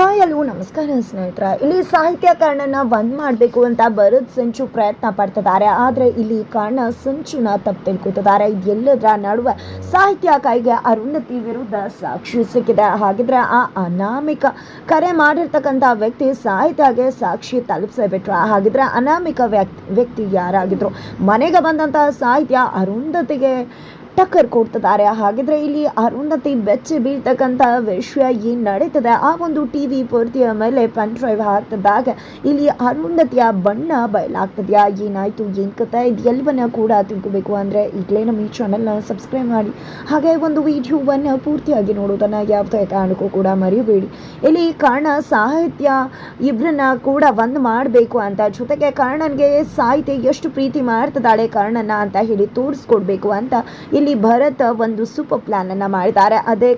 Hi hello ನಮಸ್ಕಾರ ಸ್ನೇಹಿತರ. ಇಲ್ಲಿ ಸಾಹಿತ್ಯಕಾರನನ್ನ ಬಂದ್ ಮಾಡಬೇಕು ಅಂತ ಭರತ್ ಸಂಚು ಪ್ರಯತ್ನ ಪಡ್ತಿದ್ದಾರೆ. ಆದರೆ ಇಲ್ಲಿ ಕಾರಣ ಸಂಚುನ ತಪ್ಪು ತಿಳ್ಕೊತಿದ್ದಾರೆ. ಇದೆಲ್ಲದರ ನಡುವೆ ಸಾಹಿತ್ಯ ಕೈಗೆ ಅರುಂಧತಿ ವಿರುದ್ಧ ಸಾಕ್ಷಿ ಸಿಕ್ಕಿದೆ. ಹಾಗಿದ್ರೆ ಆ ಅನಾಮಿಕ ಕರೆ ಮಾಡಿರ್ತಕ್ಕಂಥ ವ್ಯಕ್ತಿ ಸಾಹಿತ್ಯಗೆ ಸಾಕ್ಷಿ ತಲುಪಿಸಬಿಟ್ರು. ಹಾಗಿದ್ರೆ ಅನಾಮಿಕ ವ್ಯಕ್ತಿ ವ್ಯಕ್ತಿ ಯಾರಾಗಿದ್ರು? ಮನೆಗೆ ಬಂದಂಥ ಸಾಹಿತ್ಯ ಅರುಂಧತಿಗೆ ಟಕ್ಕರ್ ಕೊಡ್ತಿದ್ದಾರೆ. ಹಾಗಿದ್ರೆ ಇಲ್ಲಿ ಅರುಂಧತಿ ಬೆಚ್ಚಿ ಬೀಳ್ತಕ್ಕಂಥ ವಿಷಯ ಏನು ನಡೀತದೆ? ಆ ಒಂದು ಟಿ ವಿ ಪೂರ್ತಿಯ ಮೇಲೆ ಪೆನ್ ಡ್ರೈವ್ ಹಾಕ್ತಿದ್ದಾಗ ಇಲ್ಲಿ ಅರುಂಧತಿಯ ಬಣ್ಣ ಬಯಲಾಗ್ತದೆಯಾ? ಏನಾಯ್ತು? ಏನು ಇದು ಎಲ್ಲವನ್ನ ಕೂಡ ತಿಳ್ಕೊಬೇಕು ಅಂದರೆ ಈಗಲೇ ನಮ್ಮ ಈ ಚಾನಲ್ನ ಸಬ್ಸ್ಕ್ರೈಬ್ ಮಾಡಿ. ಹಾಗೆ ಒಂದು ವಿಡಿಯೋವನ್ನು ಪೂರ್ತಿಯಾಗಿ ನೋಡೋದನ್ನು ಯಾವುದೇ ಕಾರಣಕ್ಕೂ ಕೂಡ ಮರೆಯಬೇಡಿ ಇಲ್ಲಿ ಕಾರಣ ಸಾಹಿತ್ಯ ಇಬ್ಬರನ್ನ ಕೂಡ ಒಂದು ಮಾಡಬೇಕು ಅಂತ, ಜೊತೆಗೆ ಕಾರಣನ್ಗೆ ಸಾಹಿತ್ಯ ಎಷ್ಟು ಪ್ರೀತಿ ಮಾಡ್ತಿದ್ದಾಳೆ ಕಾರಣನ ಅಂತ ಹೇಳಿ ತೋರಿಸ್ಕೊಡ್ಬೇಕು ಅಂತ ಇಲ್ಲಿ ಭರತ್ ಒಂದು ಸೂಪರ್ ಪ್ಲಾನ್ ಅನ್ನ ಮಾಡಿದ್ದಾರೆ. ಅದೇ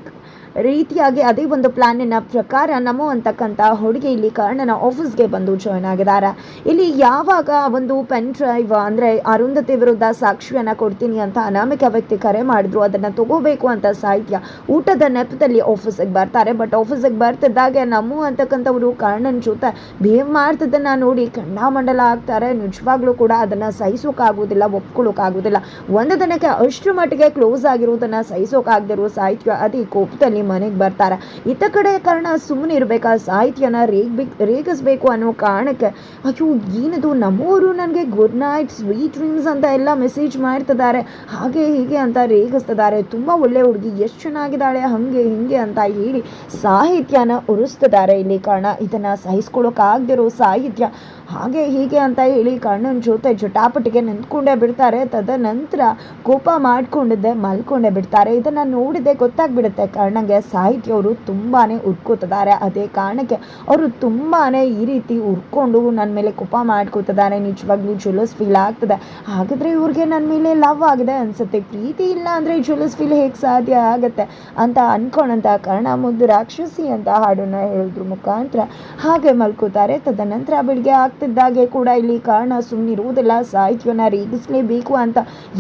ರೀತಿಯಾಗಿ ಅದೇ ಒಂದು ಪ್ಲಾನಿನ ಪ್ರಕಾರ ನಮೋ ಅಂತಕ್ಕಂಥ ಹುಡುಗಿ ಇಲ್ಲಿ ಕರ್ಣನ ಆಫೀಸ್ಗೆ ಬಂದು ಜಾಯ್ನ್ ಆಗಿದ್ದಾರೆ. ಇಲ್ಲಿ ಯಾವಾಗ ಒಂದು ಪೆನ್ ಡ್ರೈವ್ ಅಂದರೆ ಅರುಂಧತಿ ವಿರುದ್ಧ ಸಾಕ್ಷಿಯನ್ನು ಕೊಡ್ತೀನಿ ಅಂತ ಅನಾಮಿಕ ವ್ಯಕ್ತಿ ಕರೆ ಮಾಡಿದ್ರು, ಅದನ್ನು ತಗೋಬೇಕು ಅಂತ ಸಾಹಿತ್ಯ ಊಟದ ನೆಪದಲ್ಲಿ ಆಫೀಸಿಗೆ ಬರ್ತಾರೆ. ಬಟ್ ಆಫೀಸಿಗೆ ಬರ್ತಿದ್ದಾಗೆ ನಮೋ ಅಂತಕ್ಕಂಥವ್ರು ಕರ್ಣನ ಜೊತೆ ಬಿಹೇವ್ ಮಾಡ್ತಿದ್ದನ್ನು ನೋಡಿ ಕಣ್ಣಾಮಂಡಲ ಆಗ್ತಾರೆ ನಿಜವಾಗ್ಲೂ ಕೂಡ ಅದನ್ನು ಸಹಿಸೋಕ್ಕಾಗೋದಿಲ್ಲ ಒಪ್ಕೊಳ್ಳೋಕ್ಕಾಗೋದಿಲ್ಲ ಒಂದು ದಿನಕ್ಕೆ ಅಷ್ಟರ ಮಟ್ಟಿಗೆ ಕ್ಲೋಸ್ ಆಗಿರೋದನ್ನು ಸಹಿಸೋಕ್ಕಾಗದಿರೋ ಸಾಹಿತ್ಯ ಅದೇ ಕೋಪದಲ್ಲಿ ಮನೆಗೆ ಬರ್ತಾರೆ. ಇತ್ತ ಕಡೆ ಕಾರಣ ಸುಮ್ಮನೆ ಇರಬೇಕಾ? ಸಾಹಿತ್ಯನ ರೇಗ್ಬೇಕು ರೇಗಿಸ್ಬೇಕು ಅನ್ನೋ ಕಾರಣಕ್ಕೆ, ಅಯ್ಯೋ, ಏನದು? ನಮ್ಮೂರು ನನಗೆ ಗುಡ್ ನೈಟ್ ಸ್ವೀಟ್ ಡ್ರೀಮ್ಸ್ ಅಂತ ಎಲ್ಲ ಮೆಸೇಜ್ ಮಾಡ್ತಿದ್ದಾರೆ. ಹಾಗೆ ಹೀಗೆ ಅಂತ ರೇಗಿಸ್ತಿದ್ದಾರೆ. ತುಂಬ ಒಳ್ಳೆ ಹುಡುಗಿ, ಎಷ್ಟು ಚೆನ್ನಾಗಿದ್ದಾಳೆ, ಹಾಗೆ ಹಿಂಗೆ ಅಂತ ಹೇಳಿ ಸಾಹಿತ್ಯನ ಉರಿಸ್ತಿದ್ದಾರೆ ಇಲ್ಲಿ ಕಾರಣ. ಇದನ್ನು ಸಹಿಸ್ಕೊಳ್ಳೋಕ್ಕಾಗದಿರೋ ಸಾಹಿತ್ಯ, ಹಾಗೆ ಹೀಗೆ ಅಂತ ಹೇಳಿ ಕಣ್ಣನ ಜೊತೆ ಜಟಾಪಟಿಗೆ ನಿಂತ್ಕೊಂಡೇ ಬಿಡ್ತಾರೆ. ತದನಂತರ ಕೋಪ ಮಾಡ್ಕೊಂಡಿದ್ದೆ, ಮಲ್ಕೊಂಡೇ ಬಿಡ್ತಾರೆ. ಇದನ್ನು ನೋಡಿದೆ ಗೊತ್ತಾಗ್ಬಿಡುತ್ತೆ ಕರ್ಣಗೆ. ಸಾಹಿತ್ಯ ಅವರು ತುಂಬಾ ಉರ್ಕೋತಿದ್ದಾರೆ ಅದೇ ಕಾರಣಕ್ಕೆ ಅವರು ತುಂಬಾ ಈ ರೀತಿ ಉರ್ಕೊಂಡು ನನ್ನ ಮೇಲೆ ಕೋಪ ಮಾಡ್ಕೋತಿದ್ದಾರೆ. ನಿಜವಾಗ್ಲೂ ಜುಲಸ್ ಫೀಲ್ ಆಗ್ತದೆ. ಹಾಗಾದರೆ ಇವ್ರಿಗೆ ನನ್ನ ಮೇಲೆ ಲವ್ ಆಗಿದೆ ಅನ್ಸುತ್ತೆ. ಪ್ರೀತಿ ಇಲ್ಲ ಅಂದರೆ ಜುಲಸ್ ಫೀಲ್ ಹೇಗೆ ಸಾಧ್ಯ ಆಗುತ್ತೆ ಅಂತ ಅನ್ಕೊಂಡಂತ ಕಾರಣ ಮುದ್ದು ರಾಕ್ಷಸಿ ಅಂತ ಹಾಡನ್ನ ಹೇಳಿದ್ರು ಮುಖಾಂತರ ಹಾಗೆ ಮಲ್ಕೋತಾರೆ. ತದನಂತರ ಬೆಳಿಗ್ಗೆ ಆಗ್ತಿದ್ದಾಗೆ ಕೂಡ ಇಲ್ಲಿ ಕಾರಣ ಸುಮ್ಮನಿರುವುದಿಲ್ಲ ಸಾಹಿತ್ಯವನ್ನು ರೇಗಿಸಲೇಬೇಕು ಅಂತ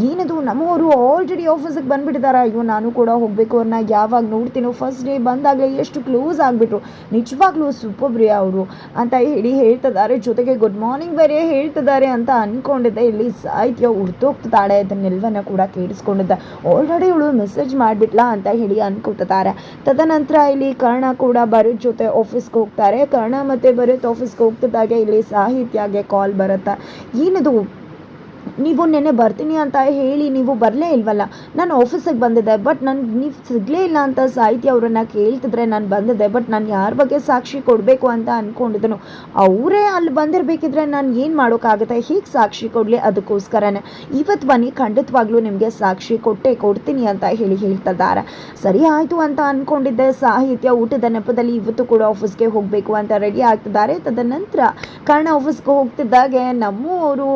ಏನದು ನಮ್ಮವರು ಆಲ್ರೆಡಿ ಆಫೀಸಿಗೆ ಬಂದ್ಬಿಟ್ಟಿದ್ದಾರೆ ಅಯ್ಯೋ, ನಾನು ಕೂಡ ಹೋಗಬೇಕು ಅವ್ರನ್ನ ಯಾವಾಗ ನೋಡ್ತೀನೋ ಫಸ್ಟ್ ಡೇ ಬಂದಾಗಲೇ ಎಷ್ಟು ಕ್ಲೋಸ್ ಆಗಿಬಿಟ್ರು. ನಿಜವಾಗ್ಲೂ ಸೂಪರ್ಬ್ರಿ ಅವರು ಅಂತ ಹೇಳಿ ಹೇಳ್ತಿದ್ದಾರೆ. ಜೊತೆಗೆ ಗುಡ್ ಮಾರ್ನಿಂಗ್ ಬೇರೆ ಹೇಳ್ತಿದ್ದಾರೆ ಅಂತ ಅಂದ್ಕೊಂಡಿದ್ದೆ ಇಲ್ಲಿ ಸಾಹಿತ್ಯ ಉರ್ತೋಗ್ತಿದ್ದಾಳೆ ಅದನ್ನೆಲ್ಲವನ್ನ ಕೂಡ ಕೇಳಿಸ್ಕೊಂಡಿದ್ದೆ. ಆಲ್ರೆಡಿ ಇವಳು ಮೆಸೇಜ್ ಮಾಡಿಬಿಟ್ಲಾ ಅಂತ ಹೇಳಿ ಅನ್ಕೋತಿದ್ದಾರೆ. ತದನಂತರ ಇಲ್ಲಿ ಕರ್ಣ ಕೂಡ ಭರತ್ ಜೊತೆ ಆಫೀಸ್ಗೆ ಹೋಗ್ತಾರೆ. ಕರ್ಣ ಮತ್ತೆ ಭರತ್ ಆಫೀಸ್ಗೆ ಹೋಗ್ತಿದ್ದಾಗೆ ಇಲ್ಲಿ ಸಾಹಿತ್ಯಗೆ ಕಾಲ್ ಬರುತ್ತೆ. ಏನದು? ನೀವು ನೆನ್ನೆ ಬರ್ತೀನಿ ಅಂತ ಹೇಳಿ ನೀವು ಬರಲೇ ಇಲ್ವಲ್ಲ? ನಾನು ಆಫೀಸಿಗೆ ಬಂದಿದ್ದೆ ಬಟ್ ನನಗೆ ನೀವು ಸಿಗಲೇ ಇಲ್ಲ ಅಂತ ಸಾಹಿತ್ಯ ಅವರನ್ನ ಕೇಳ್ತಿದ್ರೆ ನಾನು ಬಂದಿದ್ದೆ ಬಟ್ ನಾನು ಯಾರ ಬಗ್ಗೆ ಸಾಕ್ಷಿ ಕೊಡಬೇಕು ಅಂತ ಅಂದ್ಕೊಂಡಿದ್ದನು ಅವರೇ ಅಲ್ಲಿ ಬಂದಿರಬೇಕಿದ್ರೆ ನಾನು ಏನು ಮಾಡೋಕ್ಕಾಗುತ್ತೆ ಹೀಗೆ ಸಾಕ್ಷಿ ಕೊಡಲಿ ಅದಕ್ಕೋಸ್ಕರನೇ. ಇವತ್ತು ಬನ್ನಿ, ಖಂಡಿತವಾಗ್ಲೂ ನಿಮಗೆ ಸಾಕ್ಷಿ ಕೊಟ್ಟೆ ಕೊಡ್ತೀನಿ ಅಂತ ಹೇಳಿ ಹೇಳ್ತಿದ್ದಾರೆ. ಸರಿ ಆಯಿತು ಅಂತ ಅಂದ್ಕೊಂಡಿದ್ದೆ ಸಾಹಿತ್ಯ ಊಟದ ನೆಪದಲ್ಲಿ ಇವತ್ತು ಕೂಡ ಆಫೀಸ್ಗೆ ಹೋಗಬೇಕು ಅಂತ ರೆಡಿ ಆಗ್ತಿದ್ದಾರೆ. ತದನಂತರ ಕಾರಣ ಆಫೀಸ್ಗೆ ಹೋಗ್ತಿದ್ದಾಗೆ ನಮ್ಮವರು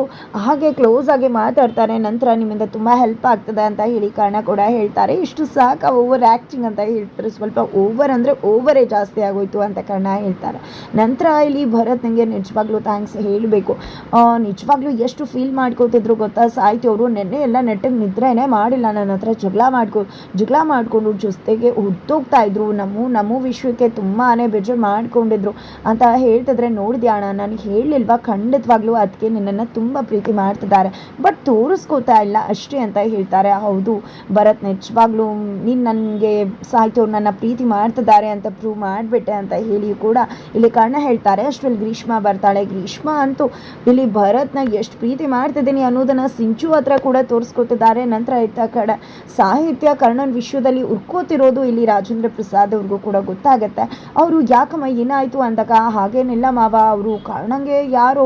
ಹಾಗೆ ಕ್ಲೋಸ್ ಆಗಿ ಮಾತಾಡ್ತಾರೆ, ನಂತರ ನಿಮ್ಮಿಂದ ತುಂಬ ಹೆಲ್ಪ್ ಆಗ್ತದೆ ಅಂತ ಹೇಳಿ ಕಾರಣ ಕೂಡ ಹೇಳ್ತಾರೆ. ಇಷ್ಟು ಸಾಕು ಓವರ್ ಆ್ಯಕ್ಟಿಂಗ್ ಅಂತ ಹೇಳ್ತಾರೆ. ಸ್ವಲ್ಪ ಓವರ್ ಅಂದರೆ ಓವರೇ ಜಾಸ್ತಿ ಆಗೋಯ್ತು ಅಂತ ಕಾರಣ ಹೇಳ್ತಾರೆ. ನಂತರ ಇಲ್ಲಿ ಭರತ್ ನನಗೆ ನಿಜವಾಗ್ಲೂ ಥ್ಯಾಂಕ್ಸ್ ಹೇಳಬೇಕು. ನಿಜವಾಗ್ಲೂ ಎಷ್ಟು ಫೀಲ್ ಮಾಡ್ಕೋತಿದ್ರು ಗೊತ್ತಾ? ಸಾಯ್ತಿ ಅವರು ನೆನ್ನೆ ಎಲ್ಲ ನೆಟ್ಟಿಗೆ ನಿದ್ರೆನೇ ಮಾಡಿಲ್ಲ. ನನ್ನ ಹತ್ರ ಜಗಳ ಮಾಡ್ಕೊ, ಜಗಳ ಮಾಡಿಕೊಂಡು ಜೊತೆಗೆ ಹುಟ್ಟೋಗ್ತಾ ಇದ್ರು. ನಮ್ಮ ನಮ್ಮ ವಿಶ್ವಕ್ಕೆ ತುಂಬಾ ಬೇಜಾರು ಮಾಡ್ಕೊಂಡಿದ್ರು ಅಂತ ಹೇಳ್ತಿದ್ರೆ ನೋಡಿದ್ಯಾಣ ನನಗೆ ಹೇಳಲಿಲ್ವಾ? ಖಂಡಿತವಾಗ್ಲೂ ಅದಕ್ಕೆ ನಿನ್ನನ್ನು ತುಂಬ ಪ್ರೀತಿ ಮಾಡ್ತಿದ್ದಾರೆ. ಬಟ್ ತೋರಿಸ್ಕೋತಾ ಇಲ್ಲ ಅಷ್ಟೇ ಅಂತ ಹೇಳ್ತಾರೆ. ಹೌದು, ಭರತ್ ನಿಜವಾಗ್ಲೂ ನೀನು ನನಗೆ ಸಾಹಿತ್ಯವ್ರು ನನ್ನ ಪ್ರೀತಿ ಮಾಡ್ತಿದ್ದಾರೆ ಅಂತ ಪ್ರೂವ್ ಮಾಡಿಬಿಟ್ಟೆ ಅಂತ ಹೇಳಿ ಕೂಡ ಇಲ್ಲಿ ಕರ್ಣ ಹೇಳ್ತಾರೆ. ಅಷ್ಟರಲ್ಲಿ ಗ್ರೀಷ್ಮ ಬರ್ತಾಳೆ. ಗ್ರೀಷ್ಮ ಅಂತೂ ಇಲ್ಲಿ ಭರತ್ನ ಎಷ್ಟು ಪ್ರೀತಿ ಮಾಡ್ತಿದ್ದೀನಿ ಅನ್ನೋದನ್ನ ಸಿಂಚು ಹತ್ರ ಕೂಡ ತೋರಿಸ್ಕೊತಿದ್ದಾರೆ ನಂತರ ಇತ್ತ ಕಡೆ ಸಾಹಿತ್ಯ ಕರ್ಣನ್ ವಿಶ್ವದಲ್ಲಿ ಉರ್ಕೋತಿರೋದು ಇಲ್ಲಿ ರಾಜೇಂದ್ರ ಪ್ರಸಾದ್ ಅವ್ರಿಗೂ ಕೂಡ ಗೊತ್ತಾಗತ್ತೆ. ಅವರು, ಯಾಕಮ್ಮ ಏನಾಯಿತು? ಅಂದಾಗ, ಹಾಗೇನಿಲ್ಲ ಮಾವ, ಅವರು ಕರ್ಣಂಗೆ ಯಾರೋ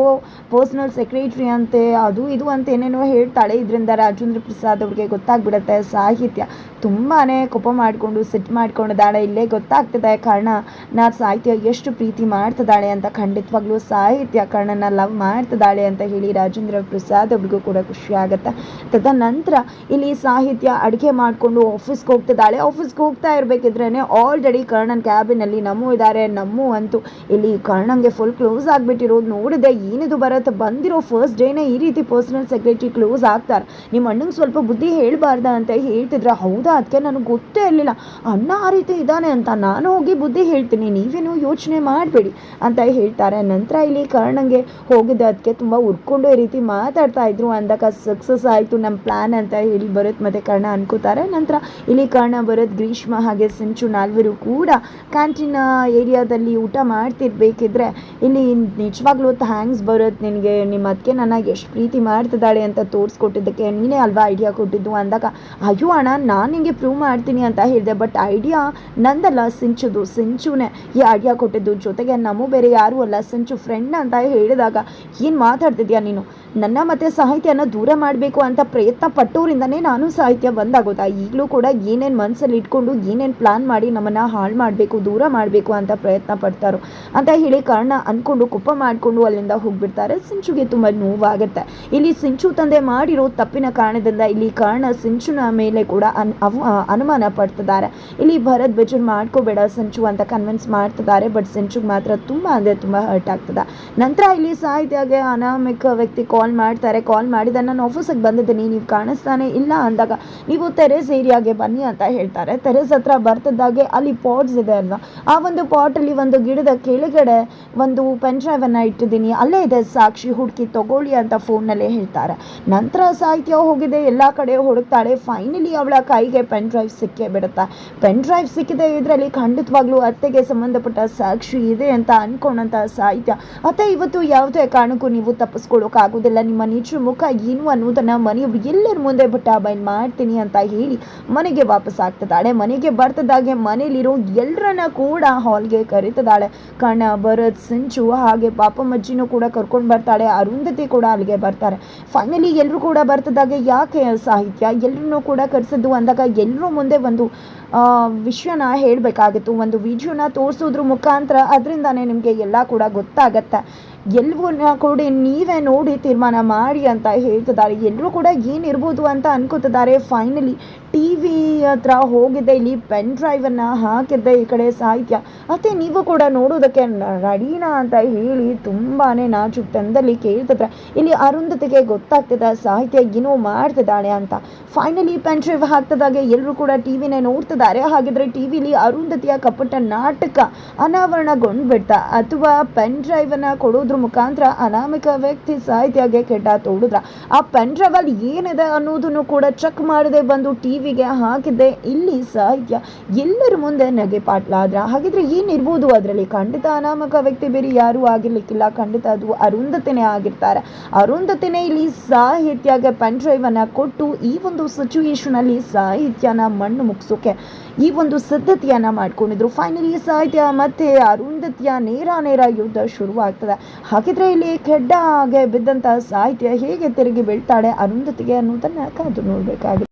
ಪರ್ಸ್ನಲ್ ಸೆಕ್ರೆಟ್ರಿ ಅಂತೆ, ಅದು ಇದು ಅಂತ ಏನೇನೋ ಹೇಳ್ತಾಳೆ. ಇದರಿಂದ ರಾಜೇಂದ್ರ ಪ್ರಸಾದ್ ಅವ್ರಿಗೆ ಗೊತ್ತಾಗ್ಬಿಡತ್ತೆ. ಸಾಹಿತ್ಯ ತುಂಬಾ ಕೋಪ ಮಾಡಿಕೊಂಡು ಸಿಟ್ ಮಾಡ್ಕೊಂಡಿದ್ದಾಳೆ ಇಲ್ಲೇ ಗೊತ್ತಾಗ್ತದೆ ಕಾರಣ, ನಾ ಸಾಹಿತ್ಯ ಎಷ್ಟು ಪ್ರೀತಿ ಮಾಡ್ತಿದ್ದಾಳೆ ಅಂತ. ಖಂಡಿತವಾಗ್ಲೂ ಸಾಹಿತ್ಯ ಕರ್ಣನ ಲವ್ ಮಾಡ್ತಿದ್ದಾಳೆ ಅಂತ ಹೇಳಿ ರಾಜೇಂದ್ರ ಪ್ರಸಾದ್ ಅವ್ರಿಗೂ ಕೂಡ ಖುಷಿ ಆಗುತ್ತೆ. ತದನಂತರ ಇಲ್ಲಿ ಸಾಹಿತ್ಯ ಅಡುಗೆ ಮಾಡಿಕೊಂಡು ಆಫೀಸ್ಗೆ ಹೋಗ್ತಿದ್ದಾಳೆ. ಆಫೀಸ್ಗೆ ಹೋಗ್ತಾ ಇರಬೇಕಿದ್ರೇ ಆಲ್ರೆಡಿ ಕರ್ಣನ್ ಕ್ಯಾಬಿನಲ್ಲಿ ನಮ್ಮು ಇದ್ದಾರೆ ನಮ್ಮು ಅಂತೂ. ಇಲ್ಲಿ ಕರ್ಣಂಗೆ ಫುಲ್ ಕ್ಲೋಸ್ ಆಗಿಬಿಟ್ಟಿರೋದು ನೋಡಿದೆ. ಏನಿದು ಬರತ್ತೆ? ಬಂದಿರೋ ಫಸ್ಟ್ ಡೇನೇ ಈ ರೀತಿ ಪರ್ಸನಲ್ ಸೆಕ್ರೆಟರಿ ಕ್ಲೋಸ್ ಆಗ್ತಾರೆ. ನಿಮ್ಮ ಅಣ್ಣಂಗೆ ಸ್ವಲ್ಪ ಬುದ್ಧಿ ಹೇಳಬಾರ್ದ ಅಂತ ಹೇಳ್ತಿದ್ರೆ, ಹೌದಾ? ಅದಕ್ಕೆ ನನಗೆ ಗೊತ್ತೇ ಇರಲಿಲ್ಲ. ಅಣ್ಣ ಆ ರೀತಿ ಇದ್ದಾನೆ ಅಂತ ನಾನು ಹೋಗಿ ಬುದ್ಧಿ ಹೇಳ್ತೀನಿ. ನೀವೇನು ಯೋಚನೆ ಮಾಡಬೇಡಿ ಅಂತ ಹೇಳ್ತಾರೆ. ನಂತರ ಇಲ್ಲಿ ಕರ್ಣಂಗೆ ಹೋಗಿದ್ದೆ ಅದಕ್ಕೆ ತುಂಬ ಉರ್ಕೊಂಡು ಈ ರೀತಿ ಮಾತಾಡ್ತಾ ಇದ್ರು. ಅಂದಾಗ ಸಕ್ಸಸ್ ಆಯಿತು ನಮ್ಮ ಪ್ಲ್ಯಾನ್ ಅಂತ ಹೇಳಿ ಭರತ್ ಮತ್ತು ಕರ್ಣ ಅನ್ಕೋತಾರೆ. ನಂತರ ಇಲ್ಲಿ ಕರ್ಣ, ಭರತ್, ಗ್ರೀಷ್ಮ ಹಾಗೆ ಸಿಂಚು ನಾಲ್ವರು ಕೂಡ ಕ್ಯಾಂಟೀನ್ ಏರಿಯಾದಲ್ಲಿ ಊಟ ಮಾಡ್ತಿರ್ಬೇಕಿದ್ರೆ ಇಲ್ಲಿ ನಿಜವಾಗ್ಲೂ ಥ್ಯಾಂಕ್ಸ್ ಬರುತ್ತೆ ನಿನಗೆ. ನಿಮ್ಮ ಅದಕ್ಕೆ ನನಗೆ ಎಷ್ಟು ಪ್ರೀತಿ ಮಾಡ್ತಿದ್ದಾಳೆ ಅಂತ ತೋರಿಸ್ಕೊಟ್ಟಿದ್ದಕ್ಕೆ. ನೀನೇ ಅಲ್ವಾ ಐಡಿಯಾ ಕೊಟ್ಟಿದ್ದು ಅಂದಾಗ, ಅಯ್ಯೋ ಅಣ್ಣ, ನಾನು ನಿಮಗೆ ಪ್ರೂವ್ ಮಾಡ್ತೀನಿ ಅಂತ ಹೇಳಿದೆ ಬಟ್ ಐಡಿಯಾ ನಂದಲ್ಲ ಸಿಂಚುದು, ಸಿಂಚುನೇ. ಈ ಐಡಿಯಾ ಕೊಟ್ಟಿದ್ದು ಜೊತೆಗೆ ನಮಗೂ ಬೇರೆ ಯಾರೂ ಅಲ್ಲ, ಸಿಂಚು ಫ್ರೆಂಡ್ ಅಂತ ಹೇಳಿದಾಗ, ಏನು ಮಾತಾಡ್ತಿದ್ಯಾ ನೀನು? ನನ್ನ ಮತ್ತು ಸಾಹಿತ್ಯನ ದೂರ ಮಾಡಬೇಕು ಅಂತ ಪ್ರಯತ್ನ ಪಟ್ಟೋರಿಂದನೇ ನಾನು ಸಾಹಿತ್ಯ ಬಂದಾಗೋದಾ? ಈಗಲೂ ಕೂಡ ಏನೇನು ಮನಸ್ಸಲ್ಲಿ ಇಟ್ಕೊಂಡು ಏನೇನು ಪ್ಲಾನ್ ಮಾಡಿ ನಮ್ಮನ್ನು ಹಾಳು ಮಾಡಬೇಕು, ದೂರ ಮಾಡಬೇಕು ಅಂತ ಪ್ರಯತ್ನ ಪಡ್ತಾರೋ? ಅಂತ ಹೇಳಿ ಕಾರಣ ಅಂದ್ಕೊಂಡು ಕುಪ್ಪ ಮಾಡಿಕೊಂಡು ಅಲ್ಲಿಂದ ಹೋಗಿಬಿಡ್ತಾರೆ. ಸಿಂಚುಗೆ ತುಂಬ ನೋವಾಗುತ್ತೆ. ಇಲ್ಲಿ ತಂದೆ ಮಾಡಿರೋ ತಪ್ಪಿನ ಕಾರಣದಿಂದ ಇಲ್ಲಿ ಕಾರಣ ಸಿಂಚುನ ಮೇಲೆ ಕೂಡ ಅನ್ ಅನುಮಾನ ಪಡ್ತಿದ್ದಾರೆ. ಇಲ್ಲಿ ಭರತ್ ಬೇಜಾರು ಮಾಡ್ಕೋಬೇಡ ಸಿಂಚು ಅಂತ ಕನ್ವಿನ್ಸ್ ಮಾಡ್ತಿದ್ದಾರೆ ಬಟ್ ಸಿಂಚುಗೆ ಮಾತ್ರ ತುಂಬ ಅಂದರೆ ತುಂಬ ಹರ್ಟ್ ಆಗ್ತದೆ. ನಂತರ ಇಲ್ಲಿ ಸಾಹಿತ್ಯಗೆ ಅನಾಮಿಕ ವ್ಯಕ್ತಿ ಕಾಲ್ ಮಾಡ್ತಾರೆ. ಕಾಲ್ ಮಾಡಿದ ನಾನು ಆಫೀಸಿಗೆ ಬಂದಿದ್ದೀನಿ, ನೀವು ಕಾಣಿಸ್ತಾನೆ ಇಲ್ಲ ಅಂದಾಗ ನೀವು ತೆರೆಸ್ ಏರಿಯಾಗೆ ಬನ್ನಿ ಅಂತ ಹೇಳ್ತಾರೆ. ತೆರೆಸ್ ಹತ್ರ ಬರ್ತಿದ್ದಾಗೆ ಅಲ್ಲಿ ಪಾಟ್ಸ್ ಇದೆ ಅಲ್ವಾ? ಆ ಒಂದು ಪಾಟಲ್ಲಿ ಒಂದು ಗಿಡದ ಕೆಳಗಡೆ ಒಂದು ಪೆನ್ ಡ್ರೈವನ್ನು ಇಟ್ಟಿದ್ದೀನಿ. ಅಲ್ಲೇ ಇದೆ ಸಾಕ್ಷಿ, ಹುಡುಕಿ ತಗೊಳ್ಳಿ ಅಂತ ಫೋನ್ನಲ್ಲೇ ಹೇಳ್ತಾರೆ. ನಂತರ ಸಾಹಿತ್ಯ ಹೋಗಿದೆ, ಎಲ್ಲ ಕಡೆ ಹುಡುಕ್ತಾಳೆ ಫೈನಲಿ ಅವಳ ಕೈಗೆ ಪೆನ್ ಡ್ರೈವ್ ಸಿಕ್ಕೇ ಬಿಡುತ್ತೆ. ಪೆನ್ ಡ್ರೈವ್ ಸಿಕ್ಕಿದೆ, ಇದರಲ್ಲಿ ಖಂಡಿತವಾಗ್ಲೂ ಅತ್ತೆಗೆ ಸಂಬಂಧಪಟ್ಟ ಸಾಕ್ಷಿ ಇದೆ ಅಂತ ಅನ್ಕೊಂಡಂತ ಸಾಹಿತ್ಯ. ಅತ್ತೆ, ಇವತ್ತು ಯಾವುದೇ ಕಾರಣಕ್ಕೂ ನೀವು ತಪ್ಪಿಸ್ಕೊಳ್ಳೋಕ್ಕಾಗೋದಿಲ್ಲ ನಿಮ್ಮ ನಿಜ ಮುಖ ಏನು ಅನ್ನೋದನ್ನ ಮನೆಯ ಎಲ್ಲರ ಮುಂದೆ ಬಿಟ್ಟ ಬೈನ್ ಮಾಡ್ತೀನಿ ಅಂತ ಹೇಳಿ ಮನೆಗೆ ವಾಪಸ್ ಆಗ್ತದಾಳೆ ಮನೆಗೆ ಬರ್ತದಾಗೆ ಮನೇಲಿರೋ ಎಲ್ಲರನ್ನ ಕೂಡ ಹಾಲ್ಗೆ ಕರೀತದಾಳೆ ಕಣ, ಭರತ್, ಸಿಂಚು ಹಾಗೆ ಪಾಪಮ್ಮಜ್ಜಿನೂ ಕೂಡ ಕರ್ಕೊಂಡು ಬರ್ತಾಳೆ. ಅರುಂಧತಿ ಕೂಡ ಅಲ್ಲಿಗೆ ಬರ್ತಾರೆ. ಫೈನಲಿ ಎಲ್ಲರೂ ಕೂಡ ಬರ್ತದಾಗ ಯಾಕೆ ಸಾಹಿತ್ಯ? ಎಲ್ಲರೂ ಕೂಡ ಕರೆಸಿದ್ದು ಅಂದಾಗ ಎಲ್ಲರೂ ಮುಂದೆ ಒಂದು ವಿಷಯನ ಹೇಳಬೇಕಾಗಿತ್ತು. ಒಂದು ವಿಡಿಯೋನ ತೋರಿಸೋದ್ರ ಮುಖಾಂತರ ಅದರಿಂದಾನೇ ನಿಮಗೆ ಎಲ್ಲ ಕೂಡ ಗೊತ್ತಾಗತ್ತೆ. ಎಲ್ಲವನ್ನ ಕೂಡ ನೀವೇ ನೋಡಿ ತೀರ್ಮಾನ ಮಾಡಿ ಅಂತ ಹೇಳ್ತಿದ್ದಾರೆ. ಎಲ್ಲರೂ ಕೂಡ ಏನಿರ್ಬೋದು ಅಂತ ಅನ್ಕೋತಿದ್ದಾರೆ. ಫೈನಲಿ ಟಿ ವಿ ಹತ್ರ ಹೋಗಿದ್ದೆ ಇಲ್ಲಿ ಪೆನ್ ಡ್ರೈವನ್ನು ಹಾಕಿದ್ದೆ ಈ ಕಡೆ ಸಾಹಿತ್ಯ. ಮತ್ತು ನೀವು ಕೂಡ ನೋಡೋದಕ್ಕೆ ರೆಡಿನಾ ಅಂತ ಹೇಳಿ ತುಂಬಾ ನಾಚು ತಂದಲ್ಲಿ ಕೇಳ್ತಿದ್ರೆ, ಇಲ್ಲಿ ಅರುಂಧತಿಗೆ ಗೊತ್ತಾಗ್ತಿದೆ ಸಾಹಿತ್ಯ ಏನೋ ಮಾಡ್ತಿದ್ದಾಳೆ ಅಂತ. ಫೈನಲಿ ಪೆನ್ ಡ್ರೈವ್ ಹಾಕ್ತಿದ್ದಾಗೆ ಎಲ್ಲರೂ ಕೂಡ ಟಿ ವಿನೇ ನೋಡ್ತಿದ್ದಾರೆ. ಹಾಗಿದ್ರೆ ಟಿ ವಿಲಿ ಅರುಂಧತಿಯ ಕಪಟ ನಾಟಕ ಅನಾವರಣಗೊಂಡ್ಬಿಡ್ತಾ, ಅಥವಾ ಪೆನ್ ಡ್ರೈವನ್ನು ಕೊಡೋದ್ರ ಮುಖಾಂತರ ಅನಾಮಿಕ ವ್ಯಕ್ತಿ ಸಾಹಿತ್ಯಗೆ ಕೆಟ್ಟ ತೋಡಿದ್ರ. ಆ ಪೆನ್ ಡ್ರೈವ್ ಅಲ್ಲಿ ಏನಿದೆ ಅನ್ನೋದನ್ನು ಕೂಡ ಚೆಕ್ ಮಾಡದೆ ಬಂದು ಟಿವಿಗೆ ಹಾಕಿದ್ದೆ. ಇಲ್ಲಿ ಸಾಹಿತ್ಯ ಎಲ್ಲರ ಮುಂದೆ ನಗೆ ಪಾಟ್ಲಾದ್ರ. ಹಾಗಿದ್ರೆ ಏನಿರ್ಬೋದು ಅದರಲ್ಲಿ? ಖಂಡಿತ ಅನಾಮಕ ವ್ಯಕ್ತಿ ಬೇರೆ ಯಾರೂ ಆಗಿರ್ಲಿಕ್ಕಿಲ್ಲ. ಖಂಡಿತ ಅದು ಅರುಂಧತಿನೇ ಆಗಿರ್ತಾರೆ. ಅರುಂಧತಿನೇ ಇಲ್ಲಿ ಸಾಹಿತ್ಯಗೆ ಪೆನ್ ಡ್ರೈವ್ ಅನ್ನ ಕೊಟ್ಟು ಈ ಒಂದು ಸಿಚುವೇಶನ್ ಅಲ್ಲಿ ಸಾಹಿತ್ಯನ ಮಣ್ಣು ಮುಗಿಸೋಕೆ ಈ ಒಂದು ಸಿದ್ಧತೆಯನ್ನ ಮಾಡ್ಕೊಂಡಿದ್ರು. ಫೈನಲಿ ಸಾಹಿತ್ಯ ಮತ್ತೆ ಅರುಂಧತಿಯ ನೇರ ನೇರ ಯುದ್ಧ ಶುರುವಾಗ್ತದೆ. ಹಾಗಿದ್ರೆ ಇಲ್ಲಿ ಕೆಡ್ಡ ಹಾಗೆ ಬಿದ್ದಂತ ಸಾಹಿತ್ಯ ಹೇಗೆ ತಿರುಗಿ ಬೀಳ್ತಾಳೆ ಅರುಂಧತಿಗೆ ಅನ್ನೋದನ್ನ ಕಾದು ನೋಡ್ಬೇಕಾಗಿದೆ